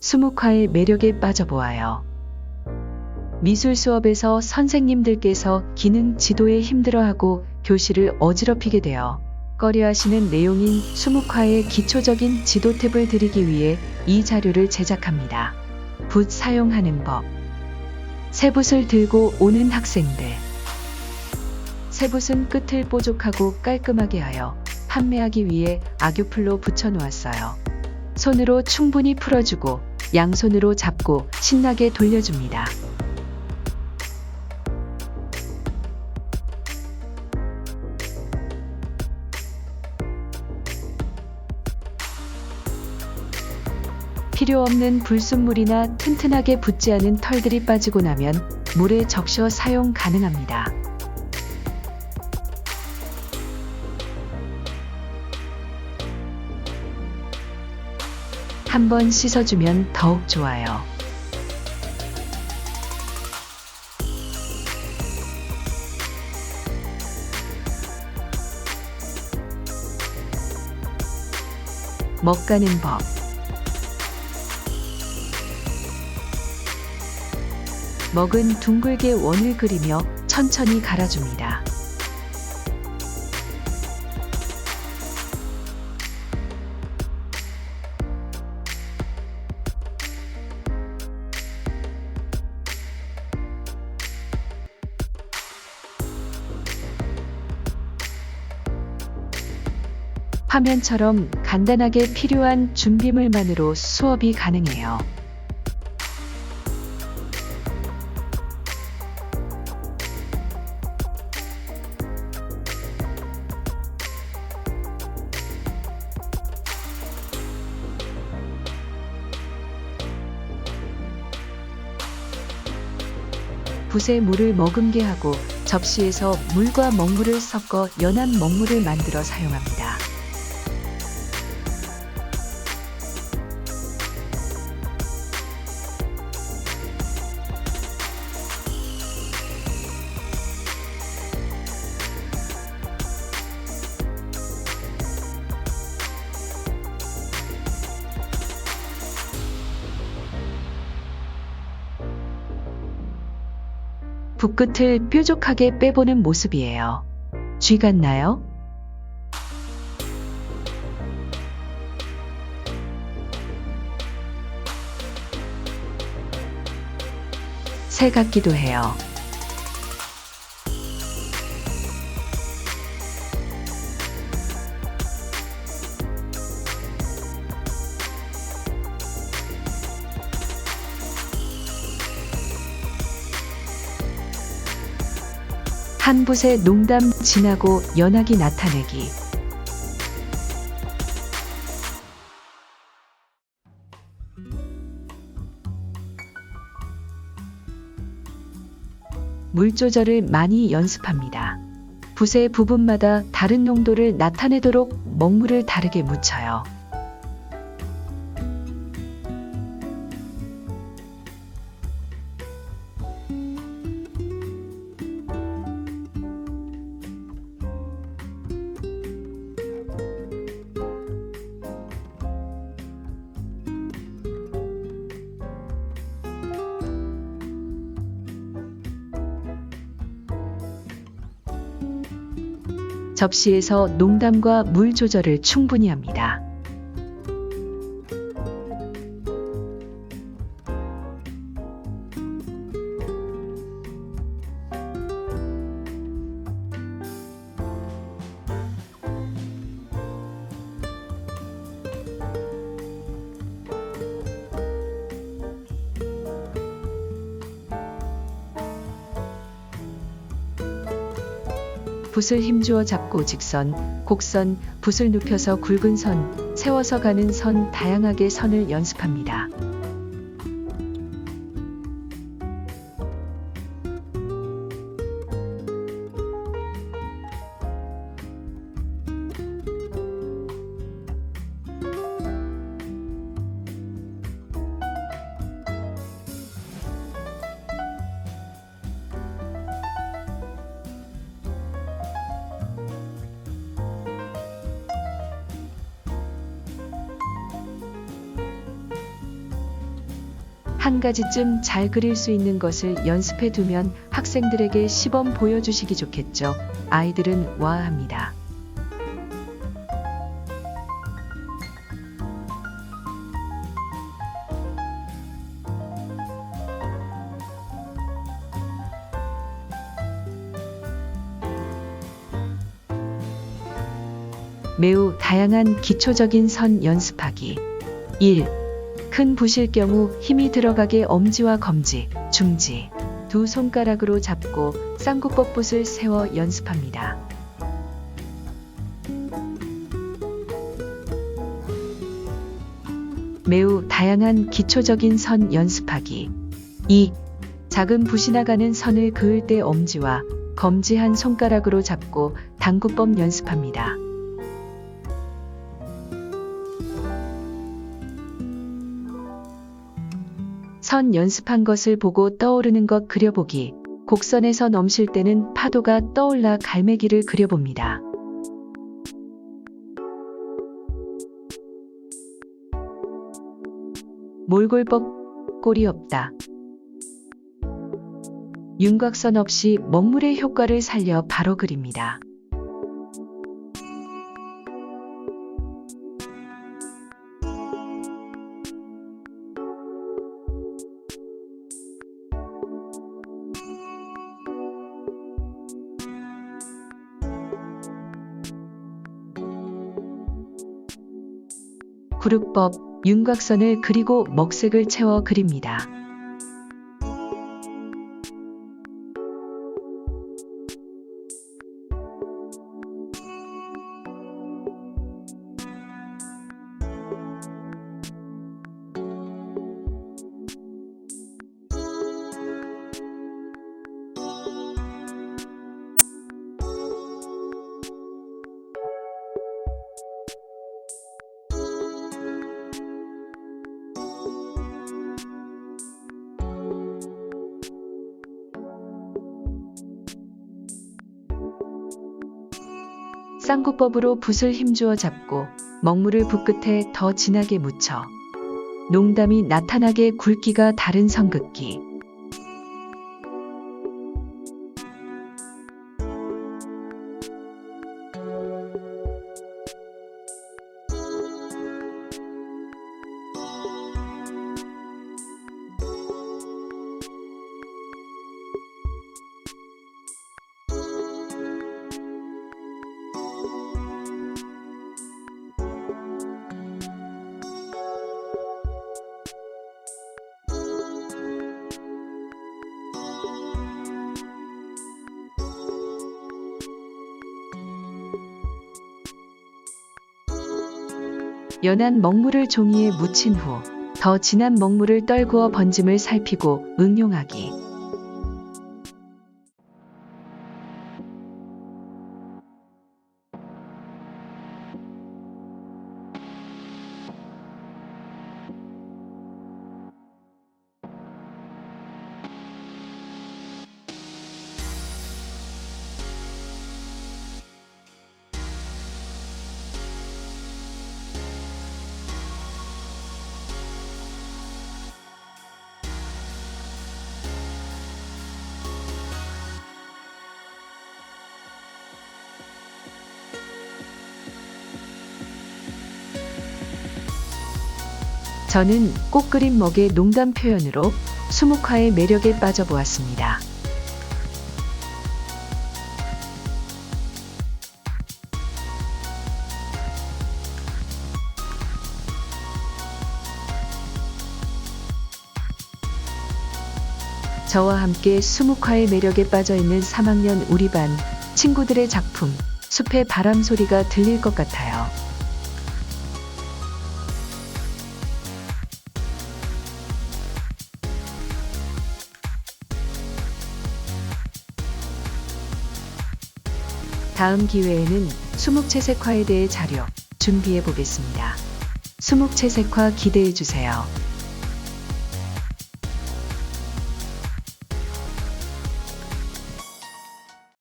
수묵화의 매력에 빠져보아요. 미술 수업에서 선생님들께서 기능 지도에 힘들어하고 교실을 어지럽히게 되어 꺼려하시는 내용인 수묵화의 기초적인 지도 탭을 드리기 위해 이 자료를 제작합니다. 붓 사용하는 법. 새붓을 들고 오는 학생들. 새붓은 끝을 뽀족하고 깔끔하게 하여 판매하기 위해 악유풀로 붙여놓았어요. 손으로 충분히 풀어주고 양손으로 잡고 신나게 돌려줍니다. 필요 없는 불순물이나 튼튼하게 붙지 않은 털들이 빠지고 나면 물에 적셔 사용 가능합니다. 한번 씻어주면 더욱 좋아요. 먹가는 법. 먹은 둥글게 원을 그리며 천천히 갈아줍니다. 화면처럼 간단하게 필요한 준비물만으로 수업이 가능해요. 붓에 물을 머금게 하고 접시에서 물과 먹물을 섞어 연한 먹물을 만들어 사용합니다. 붓끝을 뾰족하게 빼보는 모습이에요. 쥐 같나요? 새 같기도 해요. 한 붓의 농담 진하고 연하기 나타내기. 물 조절을 많이 연습합니다. 붓의 부분마다 다른 농도를 나타내도록 먹물을 다르게 묻혀요. 접시에서 농담과 물 조절을 충분히 합니다. 붓을 힘주어 잡고 직선, 곡선, 붓을 눕혀서 굵은 선, 세워서 가는 선 다양하게 선을 연습합니다. 한 가지쯤 잘 그릴 수 있는 것을 연습해 두면 학생들에게 시범 보여주시기 좋겠죠. 아이들은 와합니다. 매우 다양한 기초적인 선 연습하기. 1. 큰 붓일 경우 힘이 들어가게 엄지와 검지, 중지 두 손가락으로 잡고 쌍구법 붓을 세워 연습합니다. 매우 다양한 기초적인 선 연습하기. 2. 작은 붓이 나가는 선을 그을 때 엄지와 검지 한 손가락으로 잡고 당구법 연습합니다. 선 연습한 것을 보고 떠오르는 것 그려보기. 곡선에서 넘실 때는 파도가 떠올라 갈매기를 그려봅니다. 몰골법 꼴이 없다. 윤곽선 없이 먹물의 효과를 살려 바로 그립니다. 구륵법, 윤곽선을 그리고 먹색을 채워 그립니다. 쌍구법으로 붓을 힘주어 잡고 먹물을 붓 끝에 더 진하게 묻혀 농담이 나타나게 굵기가 다른 선긋기. 연한 먹물을 종이에 묻힌 후 더 진한 먹물을 떨구어 번짐을 살피고 응용하기. 저는 꽃 그림 먹의 농담 표현으로 수묵화의 매력에 빠져보았습니다. 저와 함께 수묵화의 매력에 빠져 있는 3학년 우리 반 친구들의 작품 숲의 바람 소리가 들릴 것 같아요. 다음 기회에는 수묵채색화에 대해 자료 준비해 보겠습니다. 수묵채색화 기대해 주세요.